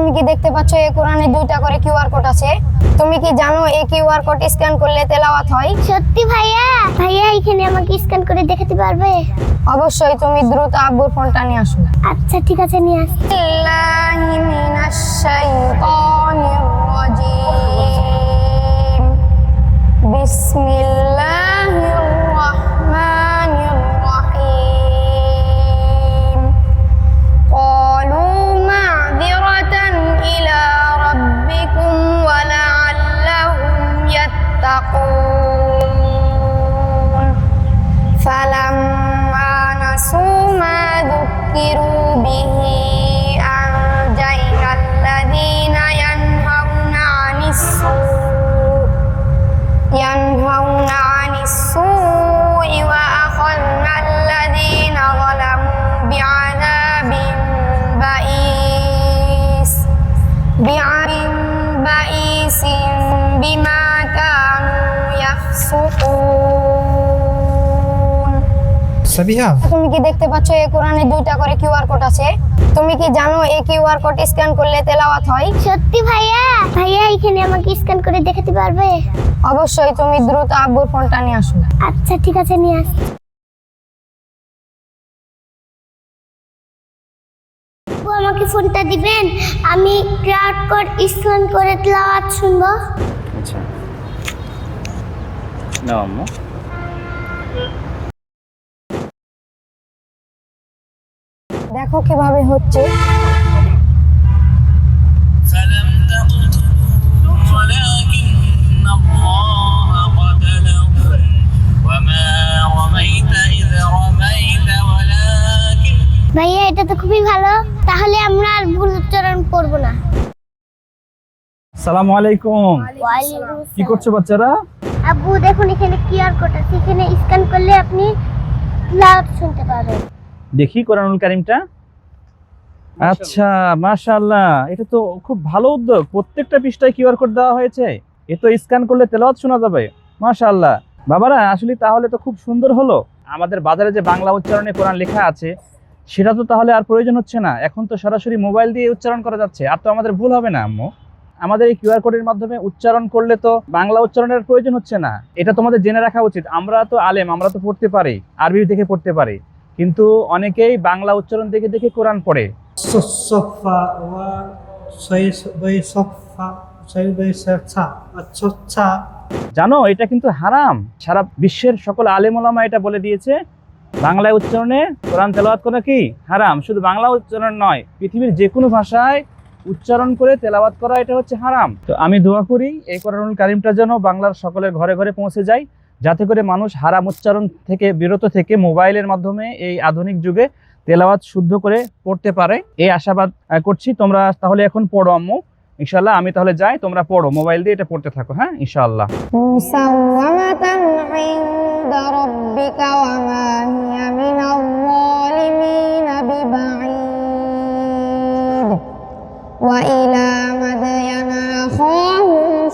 তুমি কি দেখতে পাচ্ছ এই কোরআনে দুইটা করে কিউআর কোড আছে? তুমি কি জানো এই কিউআর কোড স্ক্যান করলে তেলাওয়াত হয়? সত্যি ভাইয়া? ভাইয়া এখানে আমাকে স্ক্যান করে দেখাতে পারবে? অবশ্যই তুমি দ্রুত আব্বুর ফোনটা নিয়ে আসো। আচ্ছা ঠিক আছে নিয়ে আসছি। به أنجينا الذين ينهون عن السوء সাবিহা। তুমি কি দেখতে পাচ্ছ এই কোরআনে দুইটা করে কিউআর কোড আছে? তুমি কি জানো এই কিউআর কোড স্ক্যান করলে তেলাওয়াত হয়? সত্যি ভাইয়া? ভাইয়া এখানে আমাকে স্ক্যান করে দেখাতে পারবে? অবশ্যই তুমি দ্রুত আব্বুর ফোনটা নিয়ে আসো। আচ্ছা ঠিক আছে নিয়ে আপু, আমাকে ফোনটা দিবেন? আমি ক্রাউড কোড স্ক্যান করে তেলাওয়াত শুনব। আচ্ছা। নাও আম্মু। দেখো কীভাবে হচ্ছে। ভাইয়া এটা তো খুবই ভালো। তাহলে আমরা আর ভুল উচ্চারণ করব না। সালাম আলাইকুম। কি করছ বাচ্চারা? আব্বু দেখুন এখানে কিউআর কোড আছে। এখানে স্ক্যান করলে আপনি লাউড শুনতে পাবেন। দেখি কোরআনুল কারিমটা। আচ্ছা মাশাআল্লাহ এটা তো খুব ভালো উদ্যোগ। প্রত্যেকটা পৃষ্ঠায় কিউআর কোড দেওয়া হয়েছে। এ তো স্ক্যান করলে তেলাওয়াত শোনা যাবে। মাশাআল্লাহ। বাবারা আসলে তাহলে তো খুব সুন্দর হলো। আমাদের বাজারে যে বাংলা উচ্চারণে কোরআন লেখা আছে সেটা তো তাহলে আর প্রয়োজন হচ্ছে না। এখন তো সরাসরি মোবাইল দিয়ে উচ্চারণ করা যাচ্ছে। আর তো আমাদের ভুল হবে না আম্মু। আমাদের এই কিউআর কোডের মাধ্যমে উচ্চারণ করলে তো বাংলা উচ্চারণের প্রয়োজন হচ্ছে না। এটা তোমাদের জেনে রাখা উচিত। আমরা তো আলেম আমরা তো পড়তে পারি। আরবি দেখে পড়তে পারি। কিন্তু অনেকেই বাংলা উচ্চারণ দেখে দেখে কোরআন পড়ে। আচ্ছা জানো এটা কিন্তু হারাম। সারা বিশ্বের সকল আলেম ওলামা এটা বলে দিয়েছে। বাংলায় উচ্চারণে কোরআন তেলাওয়াত করা কি? হারাম। শুধু বাংলা উচ্চারণ নয় পৃথিবীর যে কোনো ভাষায় উচ্চারণ করে তেলাওয়াত করা এটা হচ্ছে হারাম। তো আমি দোয়া করি এই কোরআনুল কারিমটা যেন বাংলার সকলের ঘরে ঘরে পৌঁছে যায়। যাতে করে মানুষ হারাম উচ্চারণ থেকে, বিরত থেকে মোবাইলের মাধ্যমে এই আধুনিক যুগে তেলাওয়াত শুদ্ধ করে পড়তে পারে। এই আশাবাদ করছি। তোমরা তাহলে এখন পড়ো, আম্মু। ইনশাল্লাহ আমি তাহলে যাই, তোমরা পড়ো। মোবাইল দিয়ে এটা পড়তে থাকো হ্যাঁ? ইনশাল্লাহ وإلى مدين أخاهم